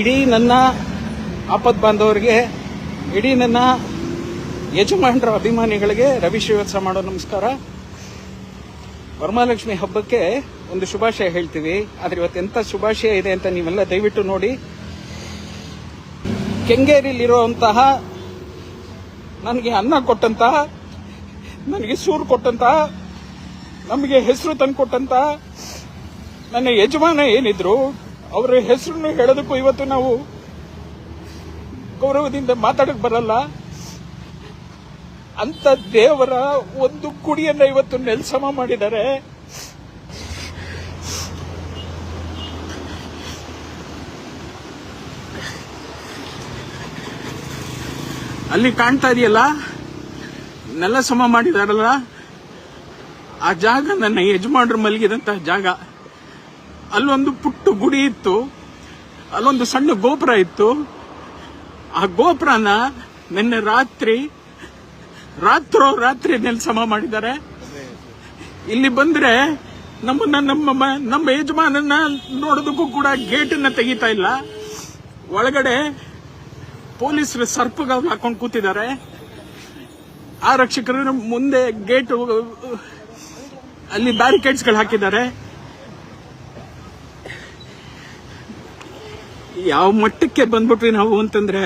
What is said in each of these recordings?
ಇಡೀ ನನ್ನ ಆಪತ್ ಬಾಂಧವರಿಗೆ, ಇಡೀ ನನ್ನ ಯಜಮಾನರ ಅಭಿಮಾನಿಗಳಿಗೆ ರವಿ ಶ್ರೀವತ್ಸ ಮಾಡೋ ನಮಸ್ಕಾರ. ವರಮಹಾಲಕ್ಷ್ಮಿ ಹಬ್ಬಕ್ಕೆ ಒಂದು ಶುಭಾಶಯ ಹೇಳ್ತೀವಿ. ಆದ್ರೆ ಇವತ್ತು ಎಂತ ಶುಭಾಶಯ ಇದೆ ಅಂತ ನೀವೆಲ್ಲ ದಯವಿಟ್ಟು ನೋಡಿ. ಕೆಂಗೇರಿಲಿರುವಂತಹ ನನಗೆ ಅನ್ನ ಕೊಟ್ಟಂತಹ, ನನಗೆ ಸೂರು ಕೊಟ್ಟಂತಹ, ನಮಗೆ ಹೆಸರು ತಂದು ಕೊಟ್ಟಂತಹ ನನ್ನ ಯಜಮಾನ ಏನಿದ್ರು ಅವರ ಹೆಸರನ್ನು ಹೇಳೋದಕ್ಕೂ ಇವತ್ತು ನಾವು ಗೌರವದಿಂದ ಮಾತಾಡಕ್ ಬರಲ್ಲ. ಅಂತ ದೇವರ ಒಂದು ಕುಡಿಯನ್ನ ಇವತ್ತು ನೆಲ್ಸಮ ಮಾಡಿದ್ದಾರೆ. ಅಲ್ಲಿ ಕಾಣ್ತಾ ಇದೆಯಲ್ಲ? ನೆಲ ಸಮ ಮಾಡಿದಾರಲ್ಲ? ಆ ಜಾಗ ನನ್ನ ಯಜಮಾನರು ಮಲಗಿದಂತಹ ಜಾಗ. ಅಲ್ಲೊಂದು ಪುಟ್ಟ ಗುಡಿ ಇತ್ತು, ಅಲ್ಲೊಂದು ಸಣ್ಣ ಗೋಪುರ ಇತ್ತು. ಆ ಗೋಪುರನ ನಿನ್ನೆ ರಾತ್ರಿ, ರಾತ್ರೋ ರಾತ್ರಿ ನೆಲಸಮ ಮಾಡಿದ್ದಾರೆ. ಇಲ್ಲಿ ಬಂದ್ರೆ ನಮ್ಮನ್ನ, ನಮ್ಮ ನಮ್ಮ ಯಜಮಾನನ್ನ ನೋಡೋದಕ್ಕೂ ಕೂಡ ಗೇಟನ್ನ ತೆಗಿತಾ ಇಲ್ಲ. ಒಳಗಡೆ ಪೊಲೀಸರು ಸರ್ಪಗಳು ಹಾಕೊಂಡು ಕೂತಿದ್ದಾರೆ. ಆರಕ್ಷಕರು ಮುಂದೆ ಗೇಟ್, ಅಲ್ಲಿ ಬ್ಯಾರಿಕೇಡ್ಸ್ಗಳು ಹಾಕಿದ್ದಾರೆ. ಯಾವ ಮಟ್ಟಕ್ಕೆ ಬಂದ್ಬಿಟ್ವಿ ನಾವು ಅಂತಂದ್ರೆ,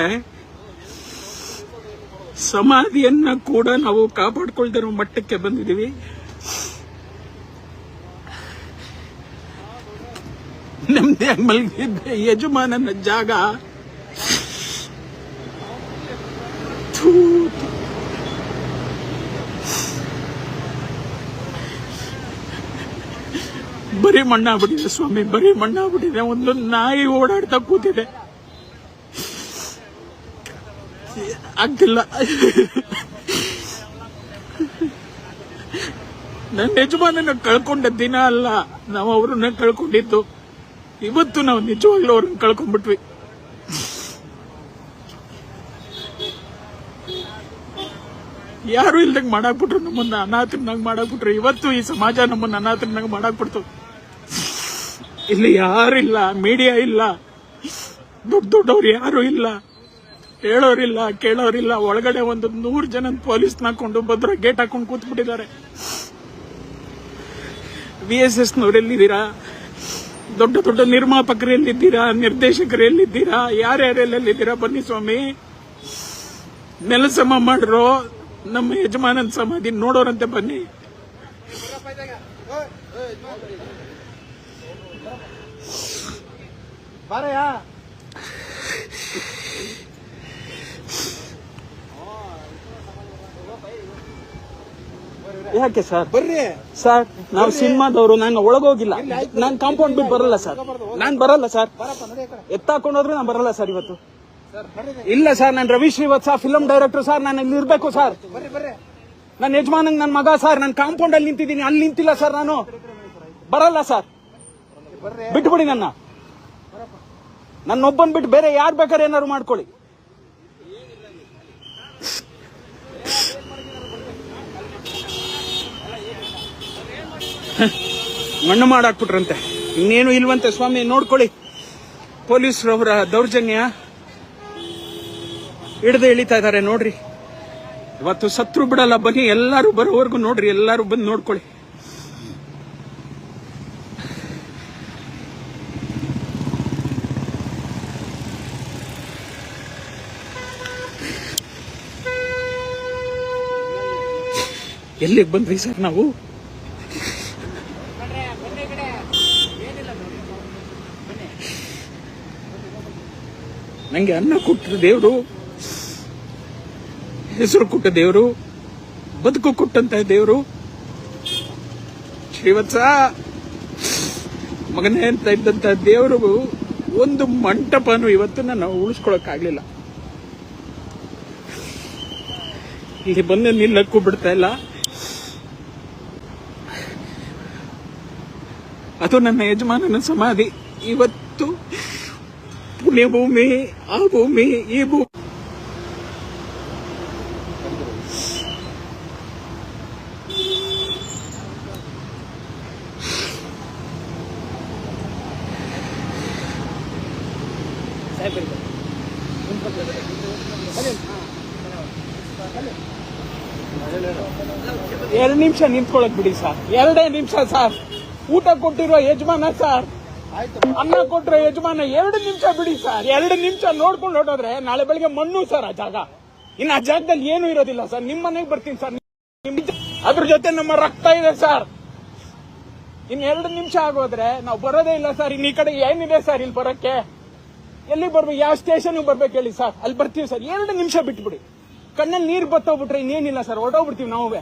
ಸಮಾಧಿಯನ್ನ ಕೂಡ ನಾವು ಕಾಪಾಡ್ಕೊಳ್ದಿರೋ ಮಟ್ಟಕ್ಕೆ ಬಂದಿದೀವಿ ನಮ್ದೇ ಮಲಗಿದ್ದ ಯಜಮಾನನ ಜಾಗ. ಬರೀ ಮಣ್ಣಾಗ್ಬಿಟ್ಟಿದೆ ಸ್ವಾಮಿ, ಬರೀ ಮಣ್ಣಾಗ್ಬಿಟ್ಟಿದೆ. ಒಂದು ನಾಯಿ ಓಡಾಡ್ತಾ ಕೂತಿದೆ. ಆಗ್ತಿಲ್ಲ. ನನ್ನ ಯಜಮಾನನ ಕಳ್ಕೊಂಡ ದಿನ ಅಲ್ಲ, ನಾವು ಅವ್ರನ್ನ ಕಳ್ಕೊಂಡಿದ್ದು. ಇವತ್ತು ನಾವು ನಿಜವಾಗ್ಲೂ ಅವ್ರನ್ನ ಕಳ್ಕೊಂಡ್ಬಿಟ್ವಿ. ಯಾರು ಇಲ್ದಂಗ್ ಮಾಡಾಕ್ಬಿಟ್ರು ನಮ್ಮನ್ನ, ಅನಾಥರನ್ನಾಗ ಮಾಡಾಕ್ಬಿಟ್ರು. ಇವತ್ತು ಈ ಸಮಾಜ ನಮ್ಮನ್ನ ಅನಾಥರನ್ನಾಗ ಮಾಡಾಕ್ಬಿಡ್ತು. ಇಲ್ಲಿ ಯಾರಿಲ್ಲ ಮೀಡಿಯಾ ಇಲ್ಲ. ದೊಡ್ಡ ದೊಡ್ಡವ್ರು ಯಾರು ಇಲ್ಲ. ಹೇಳೋರಿಲ್ಲ, ಕೇಳೋರಿಲ್ಲ. ಒಳಗಡೆ ಒಂದು ನೂರು ಜನ ಪೊಲೀಸ್ ಹಾಕೊಂಡು ಭದ್ರ ಗೇಟ್ ಹಾಕೊಂಡು ಕೂತ್ಬಿಟ್ಟಿದ್ದಾರೆ. ವಿ ಎಸ್ ಎಸ್ ಎಲ್ಲಿದ್ದೀರಾ? ದೊಡ್ಡ ದೊಡ್ಡ ನಿರ್ಮಾಪಕರು ಎಲ್ಲಿದ್ದೀರಾ? ನಿರ್ದೇಶಕರು ಎಲ್ಲಿದ್ದೀರಾ? ಯಾರ್ಯಾರೆಲ್ಲಿದ್ದೀರಾ ಬನ್ನಿ ಸ್ವಾಮಿ. ನೆಲಸಮ ಮಾಡ್ರು ನಮ್ಮ ಯಜಮಾನನ ಸಮಾಧಿ ನೋಡೋರಂತೆ ಬನ್ನಿ. ಬಾರಯ್ಯ. ಯಾಕೆ ಸರ್? ಬರ್ರಿ. ಸರ್ ನಾವು ಸಿನಿಮಾದವರು ನಾನು ಒಳಗೋಗಿಲ್ಲ. ನಾನು ಕಾಂಪೌಂಡ್ ಬಿಟ್ಟು ಬರಲ್ಲ ಸರ್. ನಾನು ಬರಲ್ಲ ಸರ್. ಎತ್ತಾಕೊಂಡೋದ್ರೆ ನಾನು ಬರಲ್ಲ ಸರ್ ಇವತ್ತು. ಇಲ್ಲ ಸರ್ ನಾನು Ravi Srivatsa film director sir ನಾನು ಇಲ್ಲಿ ಇರ್ಬೇಕು ಸರ್. ನನ್ನ ಯಜಮಾನಂಗ್ ನನ್ನ ಮಗ ಸರ್ ನಾನು ಕಾಂಪೌಂಡ್ ಅಲ್ಲಿ ನಿಂತಿದ್ದೀನಿ. ಅಲ್ಲಿ ನಿಂತಿಲ್ಲ ಸರ್ ನಾನು. ಬರಲ್ಲ ಸರ್. ಬಿಟ್ಬಿಡಿ ನನ್ನ. ನನ್ನೊಬ್ಬನ್ ಬಿಟ್ಟು ಬೇರೆ ಯಾರು ಬೇಕಾದ್ರೆ ಏನಾದ್ರು ಮಾಡ್ಕೊಳ್ಳಿ. ಮಣ್ಣು ಮಾಡಾಕ್ಬಿಟ್ರಂತೆ. ಇನ್ನೇನು ಇಲ್ವಂತೆ ಸ್ವಾಮಿ, ನೋಡ್ಕೊಳ್ಳಿ. ಪೊಲೀಸರವರ ದೌರ್ಜನ್ಯ ಹಿಡ್ದು ಇಳಿತಾ ಇದ್ದಾರೆ ನೋಡ್ರಿ. ಇವತ್ತು ಸತ್ರು ಬಿಡಲ್ಲ ಬನ್ನಿ, ಎಲ್ಲರೂ ಬರೋವರೆಗೂ ನೋಡ್ರಿ, ಎಲ್ಲರೂ ಬಂದು ನೋಡ್ಕೊಳ್ಳಿ. ಎಲ್ಲಿಗೆ ಬಂದ್ವಿ ಸರ್ ನಾವು? ನಂಗೆ ಅನ್ನ ಕೊಟ್ಟ ದೇವರು. ಹೆಸರು ಕೊಟ್ಟ ದೇವರು. ಬದುಕು ಕೊಟ್ಟಂತ ದೇವರು. ಶ್ರೀವತ್ಸ, ಮಗನೇ ಅಂತ ಇದ್ದಂತ ದೇವರು ಒಂದು ಮಂಟಪನು ಇವತ್ತನ್ನ ನಾವು ಉಳಿಸ್ಕೊಳಕ್ಕಾಗ್ಲಿಲ್ಲ ಇಲ್ಲಿ ಬಂದ ನಿಲ್ಲಕ್ಕೂ ಬಿಡ್ತಾ ಇಲ್ಲ. ಅದು ನನ್ನ ಯಜಮಾನನ ಸಮಾಧಿ. ಇವತ್ತು ಪುಣ್ಯಭೂಮಿ ಆ ಭೂಮಿ, ಈ ಭೂಮಿ ಎರಡು ನಿಮಿಷ ನಿಂತ್ಕೊಳಕ್ ಬಿಡಿ ಸರ್. ಎರಡೇ ನಿಮಿಷ ಸರ್. ಊಟ ಕೊಟ್ಟಿರೋ ಯಜಮಾನ ಸರ್. ಅನ್ನ ಕೊಟ್ಟಿರೋ ಯಜಮಾನ ಎರಡು ನಿಮಿಷ ಬಿಡಿ ಸರ್. ಎರಡು ನಿಮಿಷ ನೋಡ್ಕೊಂಡು ಹೊಟ್ಟೋದ್ರೆ ನಾಳೆ ಬೆಳಿಗ್ಗೆ ಮಣ್ಣು ಸರ್ ಆ ಜಾಗ. ಇನ್ನು ಆ ಜಾಗದಲ್ಲಿ ಏನು ಇರೋದಿಲ್ಲ ಸರ್. ನಿಮ್ಮ ಮನೆಗೆ ಬರ್ತೀನಿ ಸರ್. ಅದ್ರ ಜೊತೆ ನಮ್ಮ ರಕ್ತ ಇದೆ ಸರ್. ಇನ್ ಎರಡು ನಿಮಿಷ ಆಗೋದ್ರೆ ನಾವು ಬರೋದೇ ಇಲ್ಲ ಸರ್. ಇನ್ ಈ ಕಡೆ ಏನಿದೆ ಸರ್ ಇಲ್ಲಿ ಬರೋಕ್ಕೆ? ಎಲ್ಲಿ ಬರ್ಬೇಕು? ಯಾವ ಸ್ಟೇಷನ್ ಬರ್ಬೇಕು ಹೇಳಿ ಸರ್? ಅಲ್ಲಿ ಬರ್ತೀವಿ ಸರ್. ಎರಡು ನಿಮಿಷ ಬಿಟ್ಬಿಡಿ. ಕಣ್ಣಲ್ಲಿ ನೀರು ಬತ್ತೋಗ್ಬಿಟ್ರೆ ಇನ್ನೇನಿಲ್ಲ ಸರ್. ಹೊರಟೋಗ್ಬಿಡ್ತೀವಿ ನಾವೇ.